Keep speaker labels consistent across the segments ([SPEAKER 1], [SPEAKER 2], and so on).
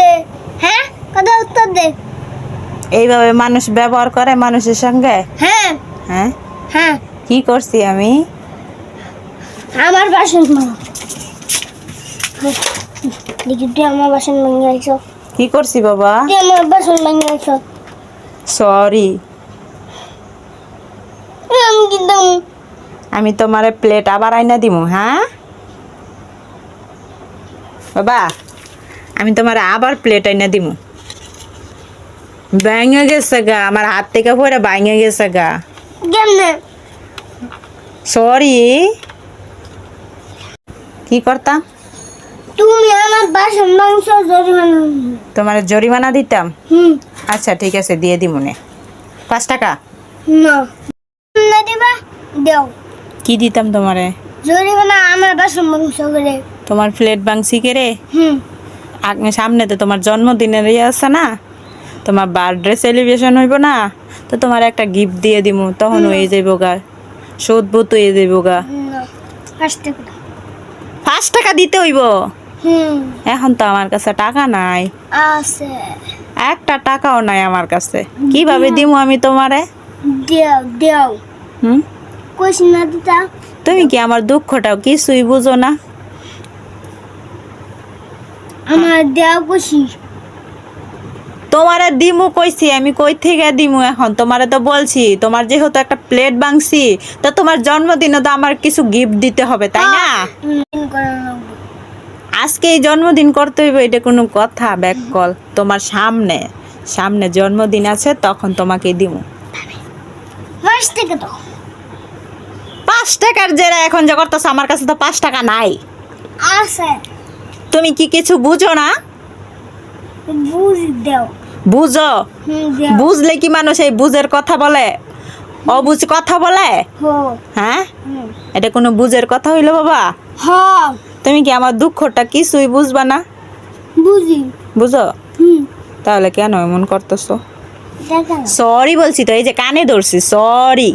[SPEAKER 1] দে। হ্যাঁ? কথা উত্তর দে।
[SPEAKER 2] এইভাবে মানুষ ব্যবহার করে মানুষের সঙ্গে?
[SPEAKER 1] হ্যাঁ।
[SPEAKER 2] হ্যাঁ?
[SPEAKER 1] হ্যাঁ।
[SPEAKER 2] কি করছি আমি?
[SPEAKER 1] আমার বাসন দেখি তুই আমার বাসন ভেঙে আইছো
[SPEAKER 2] কি করছি বাবা?
[SPEAKER 1] তুই আমার বাসন ভেঙে আইছো
[SPEAKER 2] সরি
[SPEAKER 1] আমি কিন্তু
[SPEAKER 2] আমি তোমারে প্লেট আবার আইনা দিমু হ্যাঁ? বাবা। আমি তোমার আবার প্লেট আইনা দিমু। ভেঙে গেছে গা আমার হাত থেকে পরে ভেঙে গেছে গা। সরি কি করতাম?
[SPEAKER 1] তুমি আমার বাসন মাংস জরিমানা
[SPEAKER 2] তোমার জরিমানা দিতাম?
[SPEAKER 1] হুম।
[SPEAKER 2] আচ্ছা ঠিক আছে দিয়ে দিব নে। পাঁচ টাকা?
[SPEAKER 1] না। না দিবা? দেও।
[SPEAKER 2] কি দিতাম তোমারে?
[SPEAKER 1] জরিমানা আমার বাসন মাংস করে।
[SPEAKER 2] তোমার প্লেট ভাঙছি কে রে
[SPEAKER 1] হুম।
[SPEAKER 2] সামনে তো তোমার জন্মদিনের ইয়ে আছে না? তোমার বার্থডে সেলিব্রেশন হইব না? তো তোমার একটা গিফট দিয়ে দিমু তখন হয়ে যাইব গা। শোধ বোধ হয়ে যাইব গা। পাঁচ টাকা। দিতে হইব? এখন তো আমার কাছে টাকা নাই। একটা টাকাও নাই আমার কাছে। কীভাবে দিমু আমি তোমারে? তুমি কি আমার দুঃখটাও কিছুই বুঝো না?
[SPEAKER 1] আমার দেও
[SPEAKER 2] তোমারে দিমু কইছি আমি কই থেকে দিমু এখন? তোমারে তো বলছি তোমার যেহেতু একটা প্লেট ভাঙছি তো তোমার জন্মদিনে তো আমার কিছু গিফট দিতে হবে তাই না? আজকে এই জন্মদিন করতে হইব এটা কোনো কথা ব্যাক কল তোমার সামনে সামনে জন্মদিন আছে তখন তোমাকে দিমু। পাঁচ টাকার যেটা এখন যে করতেছো আমার কাছে তো পাঁচ টাকা নাই।
[SPEAKER 1] আছে।
[SPEAKER 2] তুমি কি কিছু বুঝো না?
[SPEAKER 1] বুঝো?
[SPEAKER 2] বুঝলে কি মানুষ এই বুঝের কথা বলে? অবুঝ কথা বলে? হ্যাঁ? এটা কোনো বুঝের কথা হইল বাবা? তুমি কি আমার দুঃখটা কিছুই বুঝবা না?
[SPEAKER 1] বুঝি।
[SPEAKER 2] বুঝো? তাহলে কেন এমন করতেছো? সরি বলছি তো এই যে কানে ধরছি সরি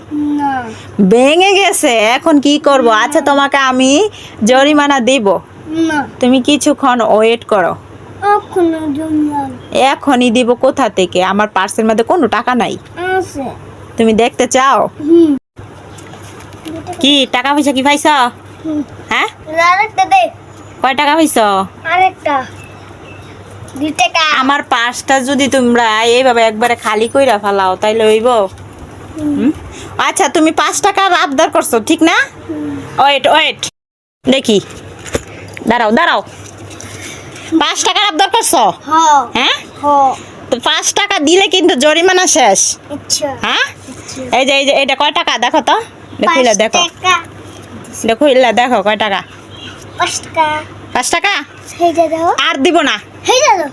[SPEAKER 2] ভেঙে গেছে এখন কি করব? আচ্ছা তোমাকে আমি জরিমানা দিব। তুমি কিছুক্ষণ ওয়েট করো। এখনই দিব কোথা থেকে? আমার পার্সের মধ্যে কোনো টাকা নাই। তুমি দেখতে চাও? কি টাকা পয়সা কি পাইছ? হ্যাঁ? কয় টাকা পাইছ?
[SPEAKER 1] আরেকটা।
[SPEAKER 2] আমার পার্সটা যদি তোমরা এইভাবে একবারে খালি কইরা ফেলাও তাইলে হইব। আচ্ছা তুমি পাঁচ টাকার আবদার করছ ঠিক না? ওয়েট ওয়েট দেখি। দাঁড়াও দাঁড়াও। পাঁচ টাকার আবদার করছ হ্যাঁ? তো পাঁচ টাকা দিলে কিন্তু জরিমানা শেষ।
[SPEAKER 1] আচ্ছা।
[SPEAKER 2] হ্যাঁ? এই যে এই যে এটা কয় টাকা? দেখো তো। দেখো দেখো। দেখো দেখো কয় টাকা?
[SPEAKER 1] পাঁচ টাকা।
[SPEAKER 2] আর দিব না।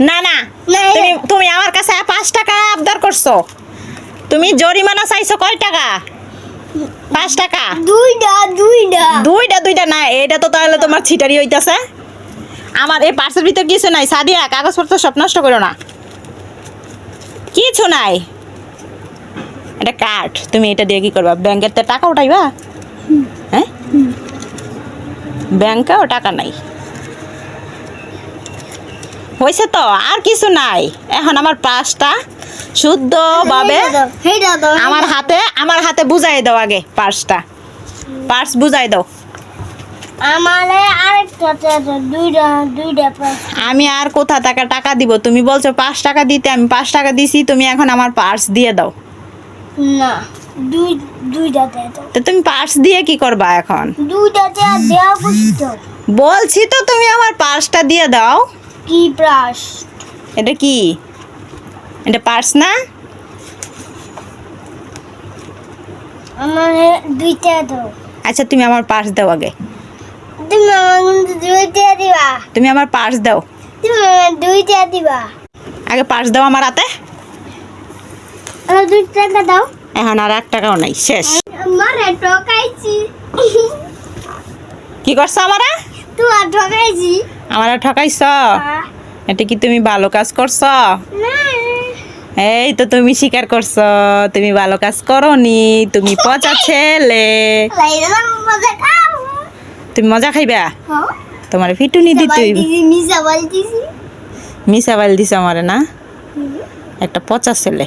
[SPEAKER 2] না না।
[SPEAKER 1] না,
[SPEAKER 2] তুমি তুমি আমার কাছে পাঁচ টাকা আবদার করছ। তুমি জরিমানা চাইছো কয় টাকা? পাঁচ টাকা?
[SPEAKER 1] দুইটা দুইটা।
[SPEAKER 2] দুইটা দুইটা না এটা তো তাহলে তোমার ছিটারি হইতাছে। আমার এই পার্সের ভিতর কিছু নাই সাদিয়া কাগজপত্র সব নষ্ট করো না। কিছু নাই। এটা কার্ড তুমি এটা দিয়ে কি করবা? ব্যাংকের তো টাকা উঠাইবা? হ্যাঁ? ব্যাংকেও টাকা নাই। হয়েছে তো আর কিছু নাই। এখন আমার পাঁচটা। শুদ্ধভাবে
[SPEAKER 1] সেইটা দাও
[SPEAKER 2] আমার হাতে আমার হাতে বুঝাই দাও আগে পার্সটা। পার্স বুঝাই দাও। আমি আর কোথা টাকা টাকা দিব? তুমি বলছো পাঁচ টাকা দিতে আমি পাঁচ টাকা দিছি তুমি এখন আমার পার্স দিয়ে দাও।
[SPEAKER 1] না
[SPEAKER 2] তো। তুমি পার্স দিয়ে কি করবা এখন? বলছি তো। তুমি আমার পার্সটা দিয়ে দাও।
[SPEAKER 1] কি ব্রাশ
[SPEAKER 2] এটা কি? এটা পার্স না?
[SPEAKER 1] আমারে দুইটা দাও।
[SPEAKER 2] আচ্ছা তুমি আমার পার্স দাও আগে।
[SPEAKER 1] তুমি আমার দুইটা দিবা।
[SPEAKER 2] তুমি আমার পার্স দাও।
[SPEAKER 1] তুমি আমার দুইটা দিবা।
[SPEAKER 2] আগে পার্স দাও আমার হাতে।
[SPEAKER 1] আমার দুই টাকা দাও।
[SPEAKER 2] এখন আর এক টাকাও নাই শেষ।
[SPEAKER 1] আমারে ঠকাইছি।
[SPEAKER 2] কি করছ আমারা?
[SPEAKER 1] তোমার ঠকাইছি।
[SPEAKER 2] আমারা ঠকাইছ?
[SPEAKER 1] আহ,
[SPEAKER 2] এটা কি তুমি ভালো কাজ করছ?
[SPEAKER 1] না
[SPEAKER 2] এই তো তুমি স্বীকার করছ। তুমি ভালো কাজ করনি তুমি পচা ছেলে। তুমি মজা খাইবা? তোমার ফিটুনি
[SPEAKER 1] দি তুই মিসা
[SPEAKER 2] মিসাবাইল দিছে। আমারে না? একটা পচা ছেলে।